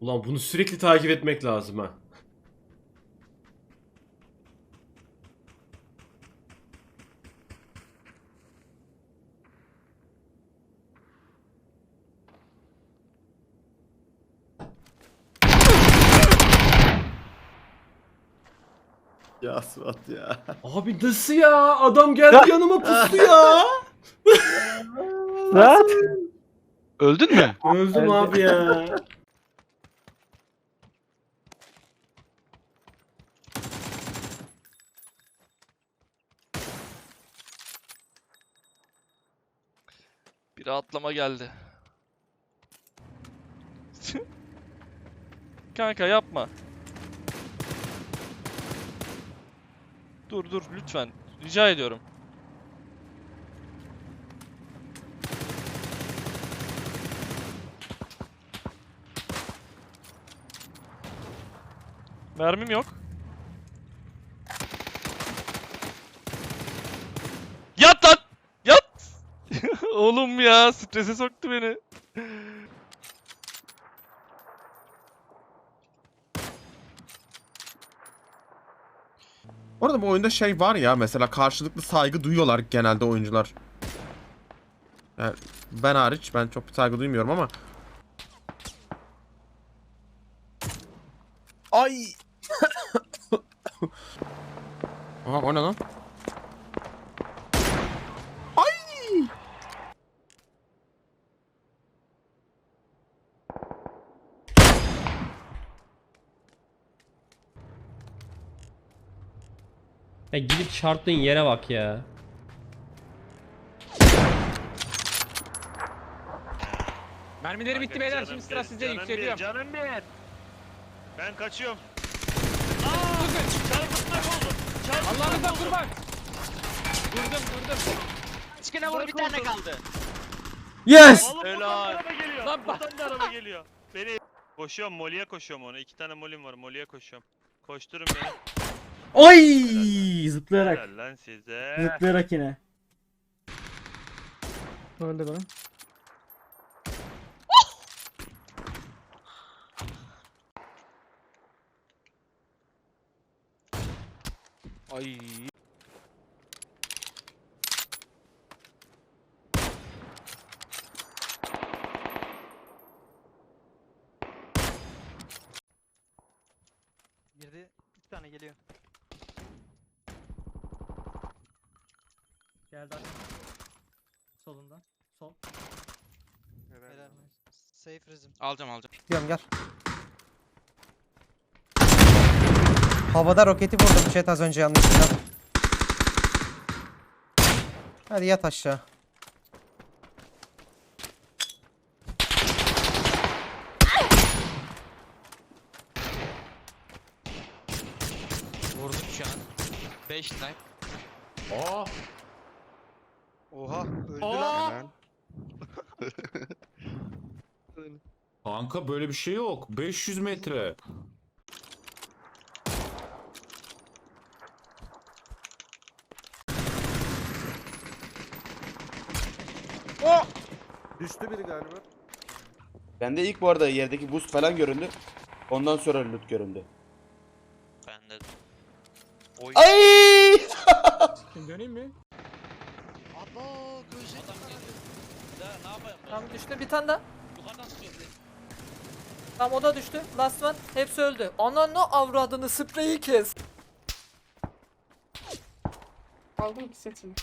Ulan bunu sürekli takip etmek lazım ha. Ya Suat ya. Abi nasıl ya? Adam geldi yanıma pustu ya. Rahat. Öldün mü? Öldüm abi ya. Bir atlama geldi. Kanka yapma. Dur dur lütfen. Rica ediyorum. Mermim yok. Yat lan! Yat! Oğlum ya strese soktu beni. Orada bu oyunda şey var ya mesela karşılıklı saygı duyuyorlar genelde oyuncular. Yani ben hariç ben çok bir saygı duymuyorum ama. Ay. Aha o ne lan? Ay. Ya gidip çarptığın yere bak ya. Mermileri bitti beyler şimdi sıra sizde yükseliyorum. Canım bir. Ben kaçıyorum. Allah'ınıza kurban. Durdum durdum. Çıkına vur bir tane kaldı. Yes! Oğlum buradan Helal. da araba geliyor. Lan bak- buradan da araba geliyor. Beni koşuyorum Molly'e koşuyorum ona. İki tane Molly'm var. Molly'e koşuyorum. Koşturun beni. Oy! Zıplayarak. Helal lan size. Zıplayarak yine. Öldü bana. Ay. Girdi. Bir tane geliyor. Geldi Solunda. Sol. Helal. Safe rhythm. Alacağım alacağım. Gidiyorum gel. Havada roketi vurdum chat az önce yanlışlıkla. Hadi yat aşağı. Vurdum şu an. 5 snipe. Aa, Oha öldü Aa! Kanka böyle bir şey yok. 500 metre. Düştü biri galiba. Bende ilk bu arada yerdeki boost falan göründü. Ondan sonra loot göründü. Ben de. Ay! Döneyim mi? Abo gözü. Ne yapayım? Tamam düştü bir tane daha. Yukarıdan sıkıyor. Tamam o da düştü. Last one. Hepsi öldü. Ananı avradını spreyi kes. Aldım ki setimi.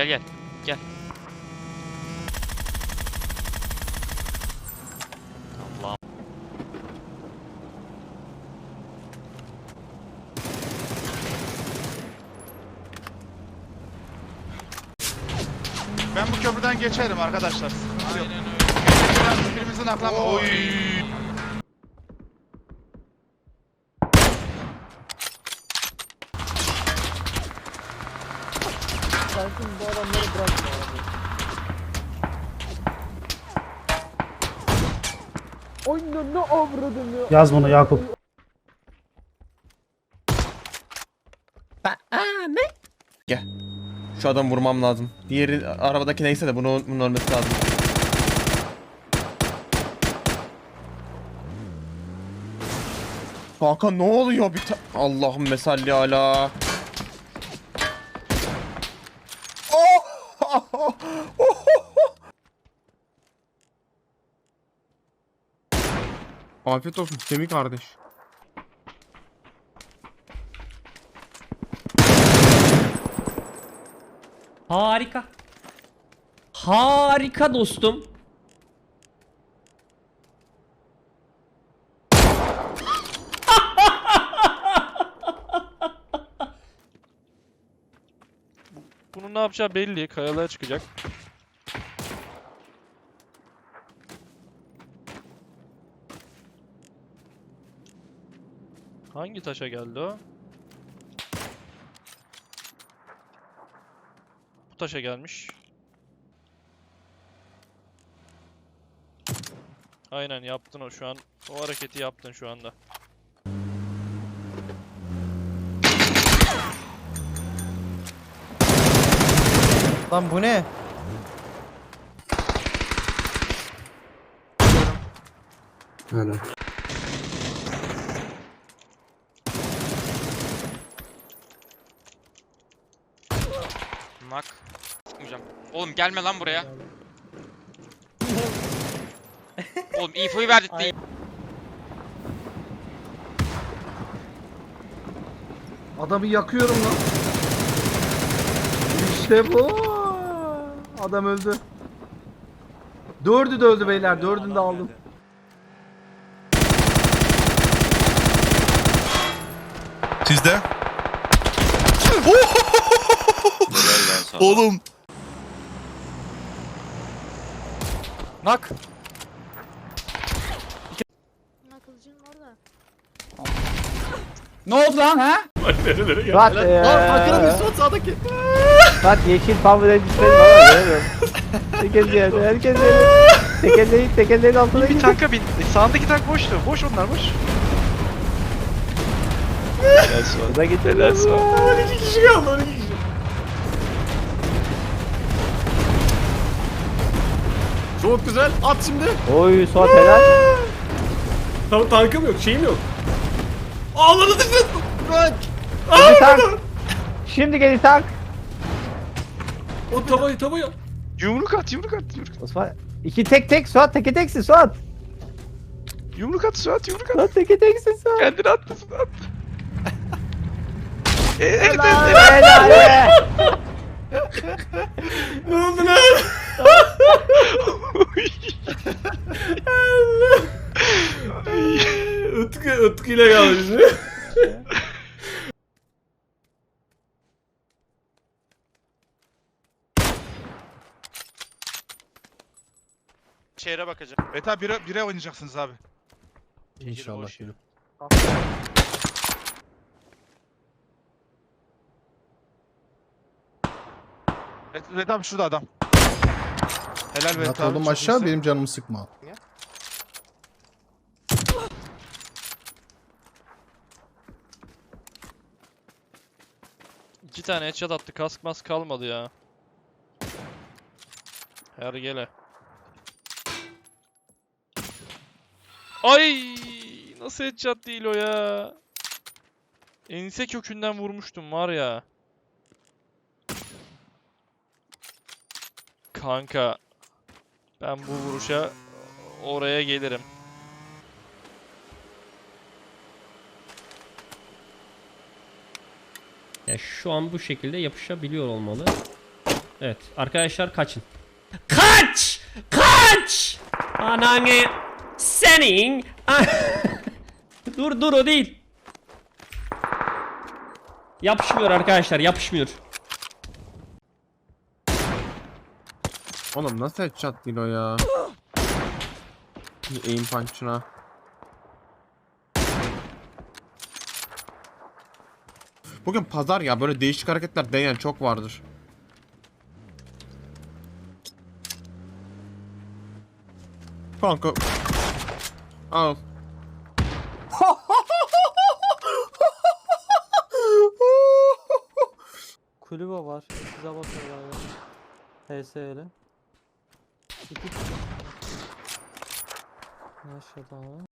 Gel gel. Gel. Allah. Ben bu köprüden geçerim arkadaşlar. Aynen öyle. Birimizin aklama. Oy. Adamları bırakma abi. Oyunun ne avradını. Yaz bunu Yakup. Şu adamı vurmam lazım. Diğeri arabadaki neyse de bunu bunun ölmesi lazım. Kanka ne oluyor bir ta- Allah'ım mesalli ala. Oh! Afiyet olsun Semih kardeş. Harika. Harika dostum. Bunun ne yapacağı belli. Kayalığa çıkacak. Hangi taşa geldi o? Bu taşa gelmiş. Aynen yaptın o şu an. O hareketi yaptın şu anda. Lan bu ne? Nak. Sıkmayacağım. Oğlum gelme lan buraya. Oğlum infoyu verdik Adamı yakıyorum lan. İşte bu. Adam öldü. Dördü de öldü beyler. Dördünü de aldım. Sizde? Oğlum. Nak. Orada. Ne oldu lan ha? Bak eee. sağdaki. Bak yeşil pamuk düşmedim ama görüyorum. Herkes yerde, herkes yerde. Tekerleğin, tekerleğin altına Bir tanka bin. Sağındaki tank boştu. Boş onlar boş. Burada gitti. 12 kişi kaldı 12 Çok güzel. At şimdi. Oy Suat helal. Tamam tankım yok, şeyim yok. Ağları düşün. Bırak. Şimdi tank. Şimdi gel tank. O tavayı tavayı. Yumruk at yumruk at yumruk. Osman. İki tek tek Suat teke teksin Suat. Yumruk at Suat yumruk at. Suat teke teksin Suat. Kendini attı Suat. Helal helal. Ne oldu lan? İle kaldı şimdi. Şehre bakacağım. Eta bire, bire oynayacaksınız abi. İnşallah gülüm. Red abi şurada adam. Helal be Yat abi. oğlum çok aşağı iyisin. benim canımı sıkma. İki tane headshot attı. Kask mask kalmadı ya. Her gele. Ay nasıl headshot değil o ya. Ense kökünden vurmuştum var ya. Kanka ben bu vuruşa oraya gelirim. Ya şu an bu şekilde yapışabiliyor olmalı. Evet arkadaşlar kaçın. Kaç! Kaç! Ananı senin Dur dur o değil. Yapışmıyor arkadaşlar yapışmıyor. Oğlum nasıl headshot değil o ya? Bir aim punch'ına. Bugün pazar ya böyle değişik hareketler deneyen çok vardır. Kanka Al. Kulübe var. Size bakıyorlar ya. HS'yle. İki abi.